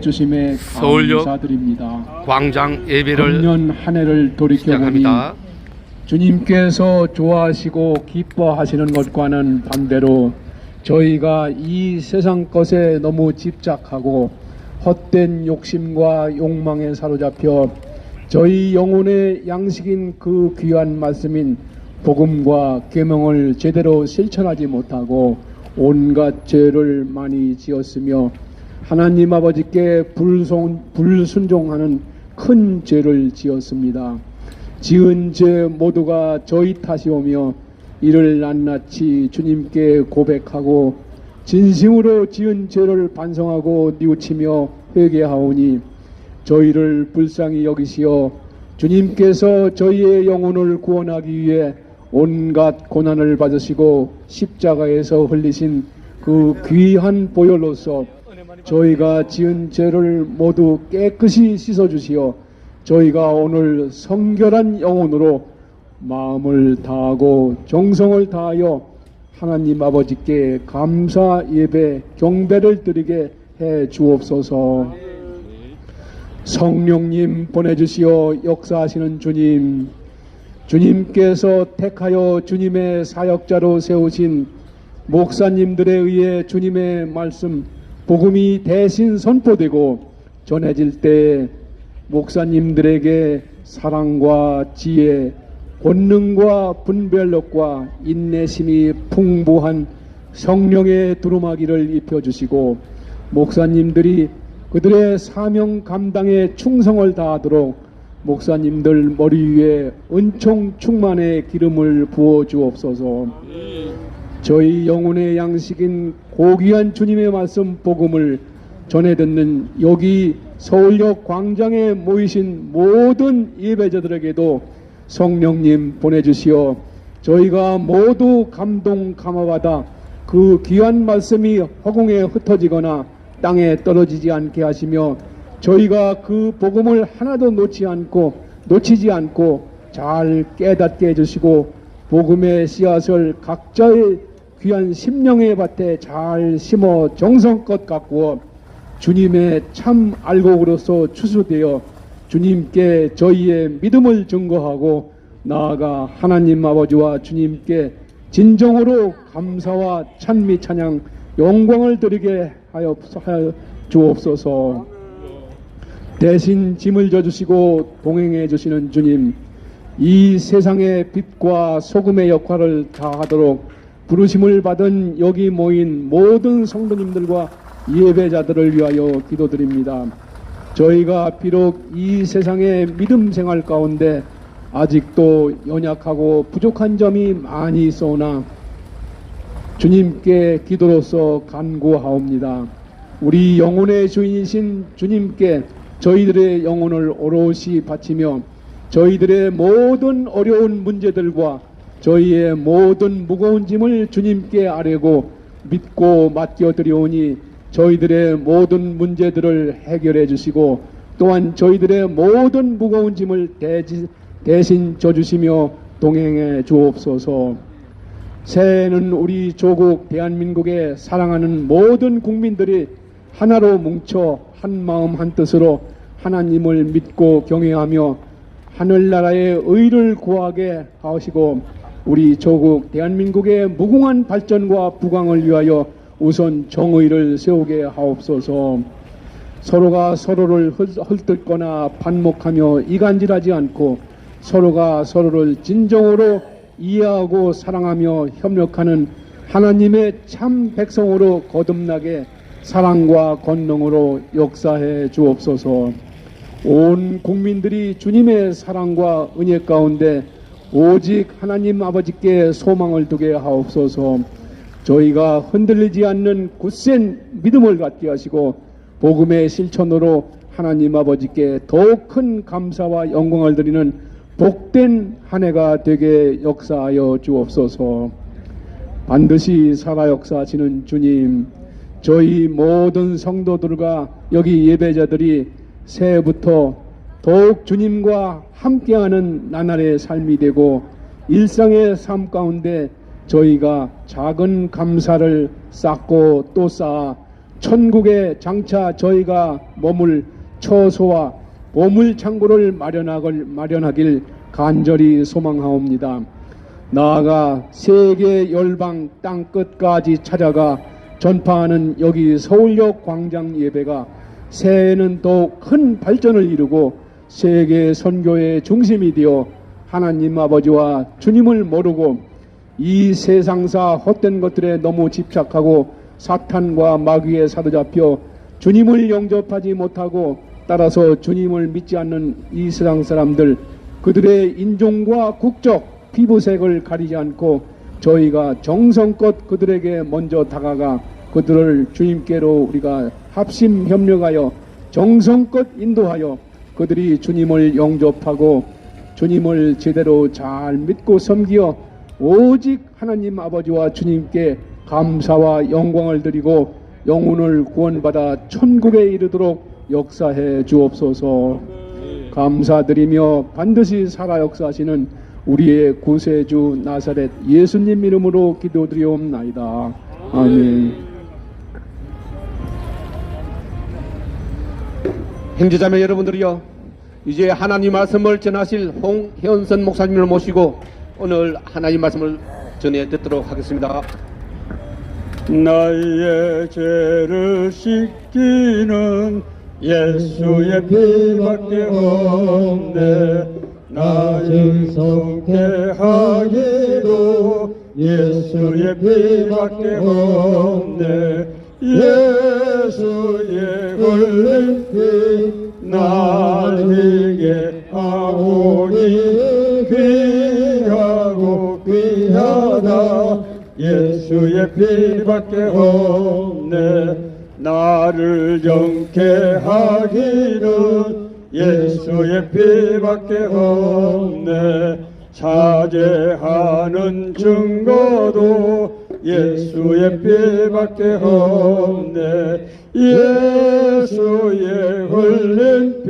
주심에 서울역 감사드립니다. 광장 예배를 금년 한 해를 돌이켜보니 시작합니다. 주님께서 좋아하시고 기뻐하시는 것과는 반대로 저희가 이 세상 것에 너무 집착하고 헛된 욕심과 욕망에 사로잡혀 저희 영혼의 양식인 그 귀한 말씀인 복음과 계명을 제대로 실천하지 못하고 온갖 죄를 많이 지었으며 하나님 아버지께 불순, 불순종하는 큰 죄를 지었습니다. 지은 죄 모두가 저희 탓이오며 이를 낱낱이 주님께 고백하고 진심으로 지은 죄를 반성하고 뉘우치며 회개하오니 저희를 불쌍히 여기시어 주님께서 저희의 영혼을 구원하기 위해 온갖 고난을 받으시고 십자가에서 흘리신 그 귀한 보혈로서 저희가 지은 죄를 모두 깨끗이 씻어 주시어 저희가 오늘 성결한 영혼으로 마음을 다하고 정성을 다하여 하나님 아버지께 감사 예배 경배를 드리게 해 주옵소서. 성령님 보내주시어 역사하시는 주님, 주님께서 택하여 주님의 사역자로 세우신 목사님들에 의해 주님의 말씀, 복음이 대신 선포되고 전해질 때 목사님들에게 사랑과 지혜, 권능과 분별력과 인내심이 풍부한 성령의 두루마기를 입혀주시고 목사님들이 그들의 사명 감당에 충성을 다하도록 목사님들 머리 위에 은총 충만의 기름을 부어 주옵소서. 저희 영혼의 양식인 고귀한 주님의 말씀 복음을 전해 듣는 여기 서울역 광장에 모이신 모든 예배자들에게도 성령님 보내주시어 저희가 모두 감동 감화받아 그 귀한 말씀이 허공에 흩어지거나 땅에 떨어지지 않게 하시며 저희가 그 복음을 하나도 놓지 않고 놓치지 않고 잘 깨닫게 해주시고 복음의 씨앗을 각자의 귀한 심령의 밭에 잘 심어 정성껏 가꾸어 주님의 참 알곡으로서 추수되어 주님께 저희의 믿음을 증거하고 나아가 하나님 아버지와 주님께 진정으로 감사와 찬미 찬양 영광을 드리게 하여 주옵소서. 대신 짐을 져주시고 동행해 주시는 주님, 이 세상의 빛과 소금의 역할을 다하도록 부르심을 받은 여기 모인 모든 성도님들과 예배자들을 위하여 기도드립니다. 저희가 비록 이 세상의 믿음 생활 가운데 아직도 연약하고 부족한 점이 많이 있어오나 주님께 기도로서 간구하옵니다. 우리 영혼의 주인이신 주님께 저희들의 영혼을 오롯이 바치며 저희들의 모든 어려운 문제들과 저희의 모든 무거운 짐을 주님께 아뢰고 믿고 맡겨드리오니 저희들의 모든 문제들을 해결해 주시고 또한 저희들의 모든 무거운 짐을 대지, 대신 져주시며 동행해 주옵소서. 새해에는 우리 조국 대한민국에 사랑하는 모든 국민들이 하나로 뭉쳐 한 마음 한 뜻으로 하나님을 믿고 경외하며 하늘나라의 의를 구하게 하시고 우리 조국 대한민국의 무궁한 발전과 부강을 위하여 우선 정의를 세우게 하옵소서. 서로가 서로를 헐- 헐뜯거나 반목하며 이간질하지 않고 서로가 서로를 진정으로 이해하고 사랑하며 협력하는 하나님의 참 백성으로 거듭나게 사랑과 권능으로 역사해 주옵소서. 온 국민들이 주님의 사랑과 은혜 가운데 오직 하나님 아버지께 소망을 두게 하옵소서. 저희가 흔들리지 않는 굳센 믿음을 갖게 하시고 복음의 실천으로 하나님 아버지께 더욱 큰 감사와 영광을 드리는 복된 한 해가 되게 역사하여 주옵소서. 반드시 살아 역사하시는 주님, 저희 모든 성도들과 여기 예배자들이 새해부터 더욱 주님과 함께하는 나날의 삶이 되고 일상의 삶 가운데 저희가 작은 감사를 쌓고 또 쌓아 천국에 장차 저희가 머물 처소와 보물 창고를 마련하길, 마련하길 간절히 소망하옵니다. 나아가 세계 열방 땅 끝까지 찾아가 전파하는 여기 서울역 광장 예배가 새해에는 더욱 큰 발전을 이루고 세계 선교의 중심이 되어 하나님 아버지와 주님을 모르고 이 세상사 헛된 것들에 너무 집착하고 사탄과 마귀에 사로잡혀 주님을 영접하지 못하고 따라서 주님을 믿지 않는 이 세상 사람들 그들의 인종과 국적 피부색을 가리지 않고 저희가 정성껏 그들에게 먼저 다가가 그들을 주님께로 우리가 합심 협력하여 정성껏 인도하여 그들이 주님을 영접하고 주님을 제대로 잘 믿고 섬기어 오직 하나님 아버지와 주님께 감사와 영광을 드리고 영혼을 구원받아 천국에 이르도록 역사해 주옵소서. 감사드리며 반드시 살아 역사하시는 우리의 구세주 나사렛 예수님 이름으로 기도드리옵나이다. 아멘. 형제자매 여러분들이요 이제 하나님 말씀을 전하실 홍현선 목사님을 모시고 오늘 하나님 말씀을 전해 듣도록 하겠습니다. 나의 죄를 씻기는 예수의 피밖에 없네 나를 성케 하기도 예수의 피밖에 없네 예수의 흘린 피 날 희게 하오니 귀하고 귀하다. 예수의 피밖에 없네. 나를 영케 하기는 예수의 피밖에 없네. 차제하는 증거도 예수의 피밖에 없네 예수의 흘린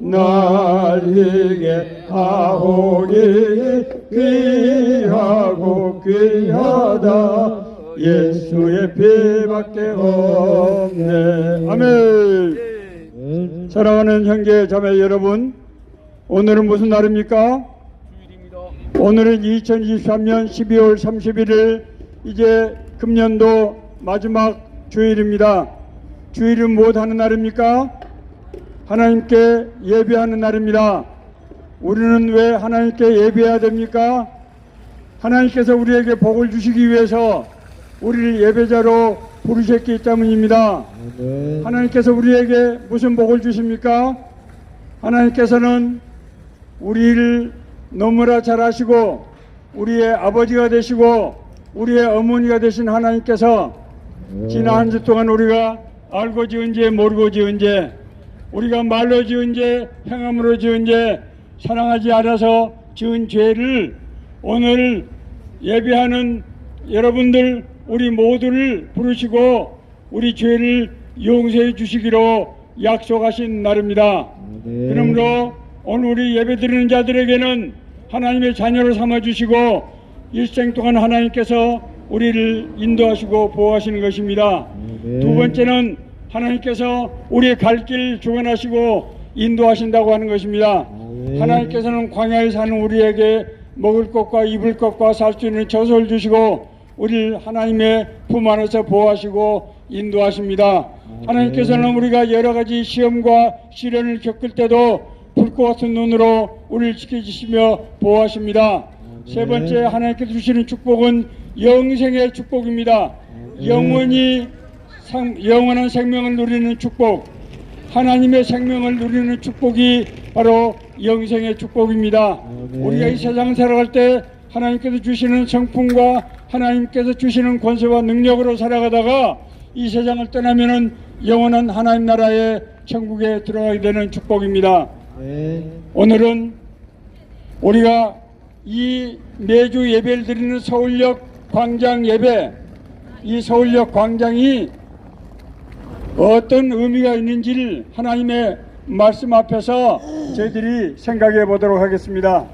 피날 희게 하오니 귀하고 귀하다. 예수의 피밖에 없네. 아멘. 사랑하는 형제 자매 여러분 오늘은 무슨 날입니까? 오늘은 2023년 12월 31일 이제 금년도 마지막 주일입니다 주일은 무엇 하는 날입니까? 하나님께 예배하는 날입니다 우리는 왜 하나님께 예배해야 됩니까? 하나님께서 우리에게 복을 주시기 위해서 우리를 예배자로 부르셨기 때문입니다. 하나님께서 우리에게 무슨 복을 주십니까? 하나님께서는 우리를 너무나 잘 아시고 우리의 아버지가 되시고 우리의 어머니가 되신 하나님께서 지난 한 주 동안 우리가 알고 지은 죄 모르고 지은 죄 우리가 말로 지은 죄 행함으로 지은 죄 사랑하지 않아서 지은 죄를 오늘 예배하는 여러분들 우리 모두를 부르시고 우리 죄를 용서해 주시기로 약속하신 날입니다. 그러므로 오늘 우리 예배드리는 자들에게는 하나님의 자녀로 삼아 주시고 일생 동안 하나님께서 우리를 인도하시고 보호하시는 것입니다. 두 번째는 하나님께서 우리의 갈 길 주관하시고 인도하신다고 하는 것입니다. 하나님께서는 광야에 사는 우리에게 먹을 것과 입을 것과 살 수 있는 젖을 주시고 우리를 하나님의 품 안에서 보호하시고 인도하십니다. 하나님께서는 우리가 여러 가지 시험과 시련을 겪을 때도 불꽃 같은 눈으로 우리를 지켜주시며 보호하십니다. 세 번째 하나님께서 주시는 축복은 영생의 축복입니다. 영원히 상- 영원한 생명을 누리는 축복, 하나님의 생명을 누리는 축복이 바로 영생의 축복입니다. 우리가 이 세상 살아갈 때 하나님께서 주시는 성품과 하나님께서 주시는 권세와 능력으로 살아가다가 이 세상을 떠나면은 영원한 하나님 나라의 천국에 들어가게 되는 축복입니다. 오늘은 우리가 이 매주 예배를 드리는 서울역 광장 예배, 이 서울역 광장이 어떤 의미가 있는지를 하나님의 말씀 앞에서 저희들이 생각해 보도록 하겠습니다.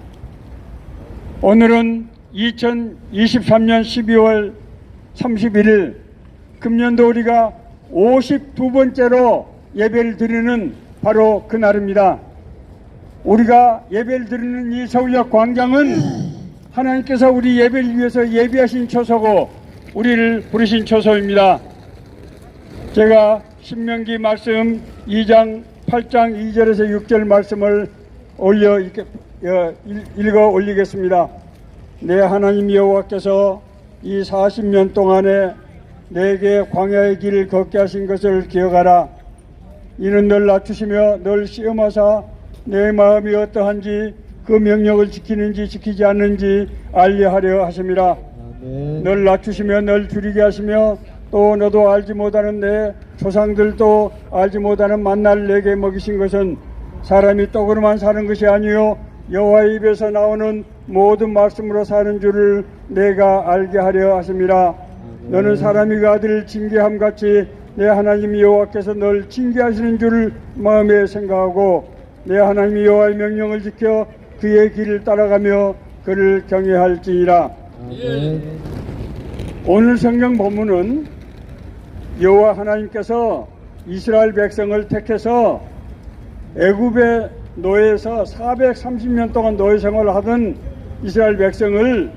오늘은 2023년 12월 31일 금년도 우리가 52번째로 예배를 드리는 바로 그날입니다. 우리가 예배를 드리는 이 서울역 광장은 하나님께서 우리 예배를 위해서 예비하신 처소고 우리를 부르신 처소입니다. 제가 신명기 말씀 2장 8장 2절에서 6절 말씀을 올려 읽- 어, 읽- 읽어 올리겠습니다. 내 하나님 여호와께서 이 40년 동안에 내게 광야의 길을 걷게 하신 것을 기억하라. 이는 널 낮추시며 널 시험하사 내 마음이 어떠한지 그 명령을 지키는지 지키지 않는지 알려하려 하심이라. 널 낮추시며 널 줄이게 하시며 또 너도 알지 못하는 내 조상들도 알지 못하는 만나를 내게 먹이신 것은 사람이 떡으로만 사는 것이 아니요 여호와의 입에서 나오는 모든 말씀으로 사는 줄을 내가 알게 하려 하심이라 너는 사람이 그 아들을 징계함 같이 내 하나님 여호와께서 널 징계하시는 줄을 마음에 생각하고 내 하나님 여호와의 명령을 지켜 그의 길을 따라가며 그를 경외할지니라. 오늘 성경 본문은 여호와 하나님께서 이스라엘 백성을 택해서 애굽의 노예에서 430년 동안 노예 생활을 하던 이스라엘 백성을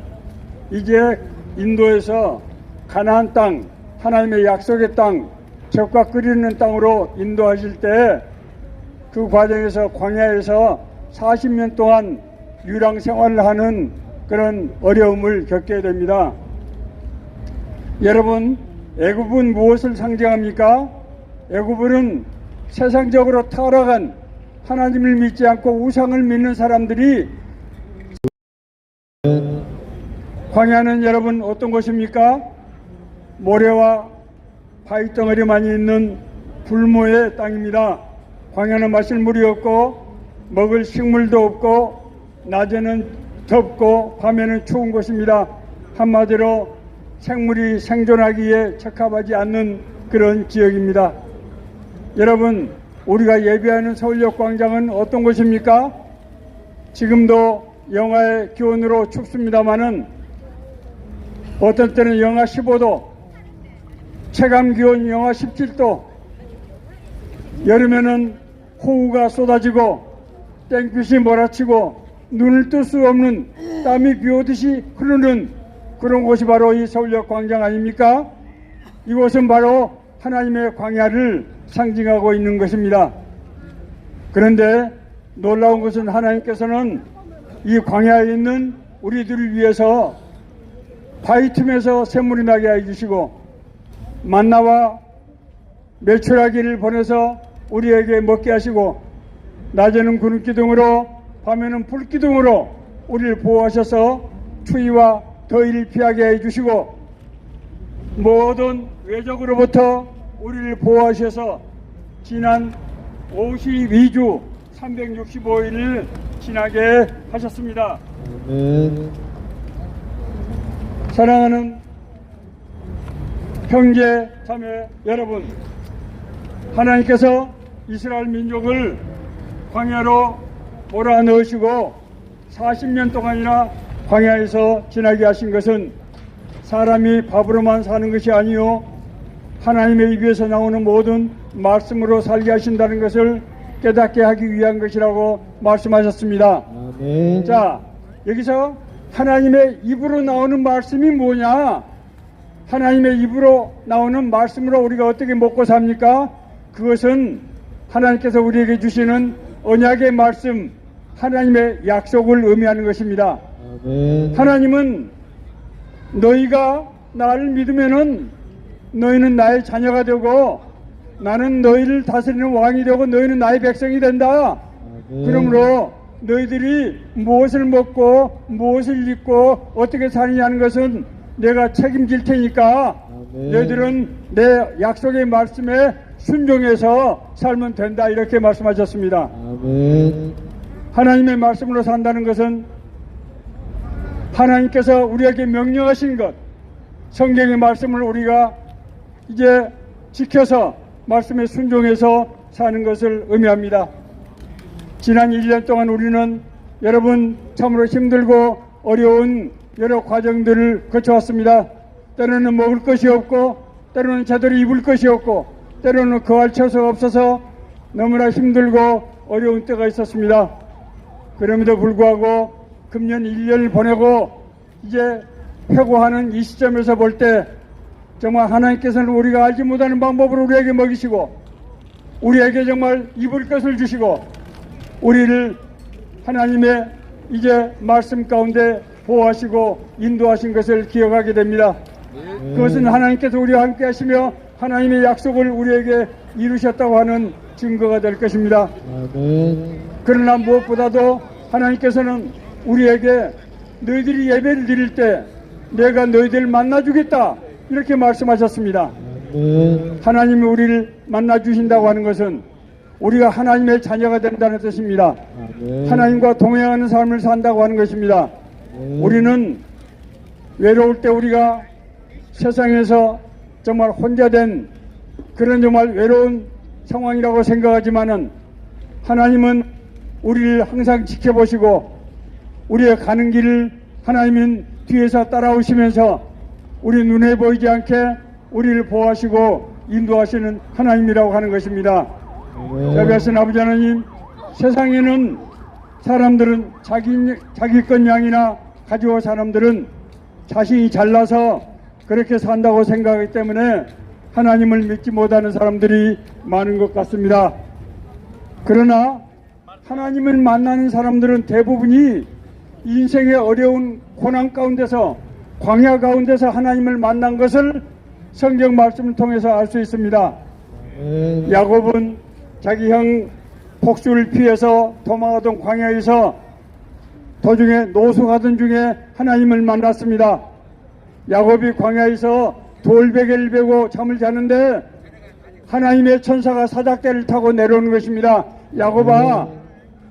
이제 인도에서 가나안 땅 하나님의 약속의 땅 적과 끓이는 땅으로 인도하실 때 그 과정에서 광야에서 40년 동안 유랑 생활을 하는 그런 어려움을 겪게 됩니다. 여러분, 애굽은 무엇을 상징합니까? 애굽은 세상적으로 타락한 하나님을 믿지 않고 우상을 믿는 사람들이 광야는 여러분 어떤 곳입니까? 모래와 바위 덩어리만이 있는 불모의 땅입니다. 광야는 마실 물이 없고 먹을 식물도 없고 낮에는 덥고 밤에는 추운 곳입니다. 한마디로 생물이 생존하기에 적합하지 않는 그런 지역입니다. 여러분, 우리가 예배하는 서울역 광장은 어떤 곳입니까? 지금도 영하의 기온으로 춥습니다마는 어떤 때는 영하 15도, 체감 기온 영하 17도, 여름에는 호우가 쏟아지고 땡볕이 몰아치고 눈을 뜰 수 없는 땀이 비 오듯이 흐르는 그런 곳이 바로 이 서울역 광장 아닙니까? 이곳은 바로 하나님의 광야를 상징하고 있는 것입니다. 그런데 놀라운 것은 하나님께서는 이 광야에 있는 우리들을 위해서 바위 틈에서 샘물이 나게 해주시고 만나와 매출하기를 보내서 우리에게 먹게 하시고 낮에는 구름 기둥으로 밤에는 불 기둥으로 우리를 보호하셔서 추위와 더위를 피하게 해주시고 모든 외적으로부터 우리를 보호하셔서 지난 52주 365일을 지나게 하셨습니다. 사랑하는 형제 자매 여러분 하나님께서 이스라엘 민족을 광야로 몰아넣으시고 40년 동안이나 광야에서 지나게 하신 것은 사람이 밥으로만 사는 것이 아니요 하나님의 입에서 나오는 모든 말씀으로 살게 하신다는 것을 깨닫게 하기 위한 것이라고 말씀하셨습니다. 자, 여기서 하나님의 입으로 나오는 말씀이 뭐냐? 하나님의 입으로 나오는 말씀으로 우리가 어떻게 먹고 삽니까? 그것은 하나님께서 우리에게 주시는 언약의 말씀, 하나님의 약속을 의미하는 것입니다. 하나님은 너희가 나를 믿으면은 너희는 나의 자녀가 되고 나는 너희를 다스리는 왕이 되고 너희는 나의 백성이 된다. 그러므로 너희들이 무엇을 먹고 무엇을 입고 어떻게 사느냐는 것은 내가 책임질 테니까 너희들은 내 약속의 말씀에 순종해서 살면 된다 이렇게 말씀하셨습니다. 하나님의 말씀으로 산다는 것은 하나님께서 우리에게 명령하신 것 성경의 말씀을 우리가 이제 지켜서 말씀에 순종해서 사는 것을 의미합니다. 지난 1년 동안 우리는 여러분 참으로 힘들고 어려운 여러 과정들을 거쳐왔습니다. 때로는 먹을 것이 없고 때로는 제대로 입을 것이 없고 때로는 거할 처소가 없어서 너무나 힘들고 어려운 때가 있었습니다. 그럼에도 불구하고 금년 1년을 보내고 이제 회고하는 이 시점에서 볼 때 정말 하나님께서는 우리가 알지 못하는 방법으로 우리에게 먹이시고 우리에게 정말 입을 것을 주시고 우리를 하나님의 이제 말씀 가운데 보호하시고 인도하신 것을 기억하게 됩니다. 그것은 하나님께서 우리와 함께 하시며 하나님의 약속을 우리에게 이루셨다고 하는 증거가 될 것입니다. 그러나 무엇보다도 하나님께서는 우리에게 너희들이 예배를 드릴 때 내가 너희들을 만나주겠다 이렇게 말씀하셨습니다. 하나님이 우리를 만나주신다고 하는 것은 우리가 하나님의 자녀가 된다는 뜻입니다. 하나님과 동행하는 삶을 산다고 하는 것입니다. 우리는 외로울 때 우리가 세상에서 정말 혼자 된 그런 정말 외로운 상황이라고 생각하지만은 하나님은 우리를 항상 지켜보시고 우리의 가는 길을 하나님은 뒤에서 따라오시면서 우리 눈에 보이지 않게 우리를 보호하시고 인도하시는 하나님이라고 하는 것입니다. 자비하신 아버지 하나님, 세상에는 사람들은 자기, 자기 것 양이나 가지고 사람들은 자신이 잘나서 그렇게 산다고 생각하기 때문에 하나님을 믿지 못하는 사람들이 많은 것 같습니다. 그러나 하나님을 만나는 사람들은 대부분이 인생의 어려운 고난 가운데서 광야 가운데서 하나님을 만난 것을 성경 말씀을 통해서 알 수 있습니다. 야곱은 자기 형 복수를 피해서 도망하던 광야에서 도중에 노숙하던 중에 하나님을 만났습니다. 야곱이 광야에서 돌베개를 베고 잠을 자는데 하나님의 천사가 사닥대를 타고 내려오는 것입니다. 야곱아,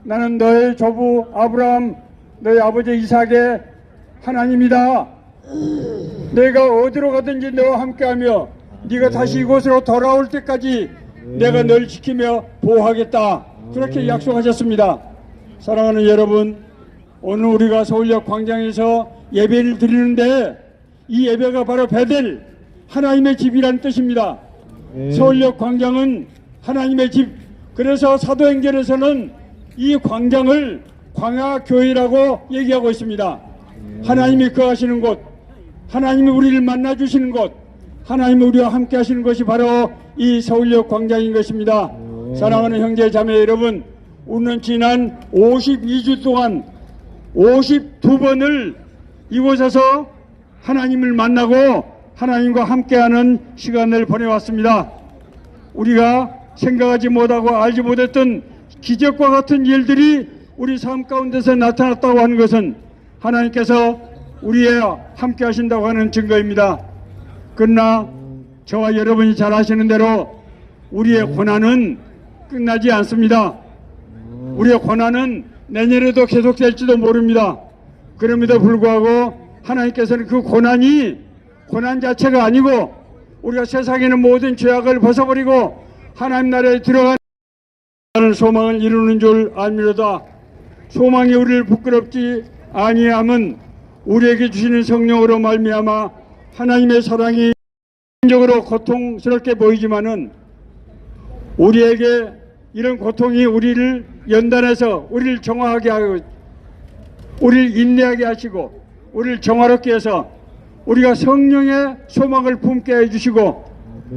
나는 너의 조부 아브라함, 너의 아버지 이삭의 하나님이다. 내가 어디로 가든지 너와 함께하며 네가 다시 이곳으로 돌아올 때까지 내가 널 지키며 보호하겠다. 그렇게 약속하셨습니다. 사랑하는 여러분, 오늘 우리가 서울역 광장에서 예배를 드리는데 이 예배가 바로 베델 하나님의 집이라는 뜻입니다. 서울역 광장은 하나님의 집. 그래서 사도행전에서는 이 광장을 광야교회라고 얘기하고 있습니다. 하나님이 거하시는 곳, 하나님이 우리를 만나 주시는 곳, 하나님이 우리와 함께 하시는 것이 바로 이 서울역 광장인 것입니다. 사랑하는 형제 자매 여러분, 우리는 지난 52주 동안 52번을 이곳에서 하나님을 만나고 하나님과 함께하는 시간을 보내왔습니다. 우리가 생각하지 못하고 알지 못했던 기적과 같은 일들이 우리 삶 가운데서 나타났다고 하는 것은 하나님께서 우리와 함께 하신다고 하는 증거입니다. 그러나 저와 여러분이 잘 아시는 대로 우리의 고난은 끝나지 않습니다. 우리의 고난은 내년에도 계속될지도 모릅니다. 그럼에도 불구하고 하나님께서는 그 고난이 고난 자체가 아니고 우리가 세상에는 모든 죄악을 벗어버리고 하나님 나라에 들어가는 소망을 이루는 줄 알미로다. 소망이 우리를 부끄럽지 아니함은 우리에게 주시는 성령으로 말미암아 하나님의 사랑이 적으로 고통스럽게 보이지만은 우리에게 이런 고통이 우리를 연단해서 우리를 정화하게 하고 우리를 인내하게 하시고 우리를 정화롭게 해서 우리가 성령의 소망을 품게 해주시고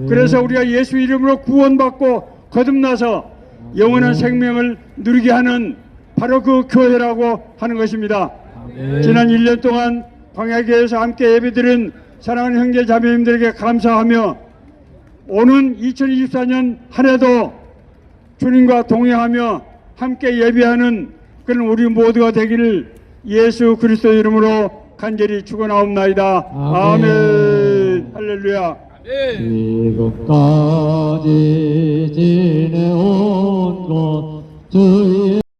그래서 우리가 예수 이름으로 구원받고 거듭나서 영원한 생명을 누리게 하는 바로 그 교회라고 하는 것입니다. 지난 1년 동안 광야교회에서 함께 예배드린 사랑하는 형제 자매님들에게 감사하며 오는 2024년 한 해도 주님과 동행하며 함께 예배하는 그런 우리 모두가 되기를 예수 그리스도 이름으로 간절히 축원하옵나이다. 아멘. 아멘. 할렐루야. 지금까지 지내온 것 주의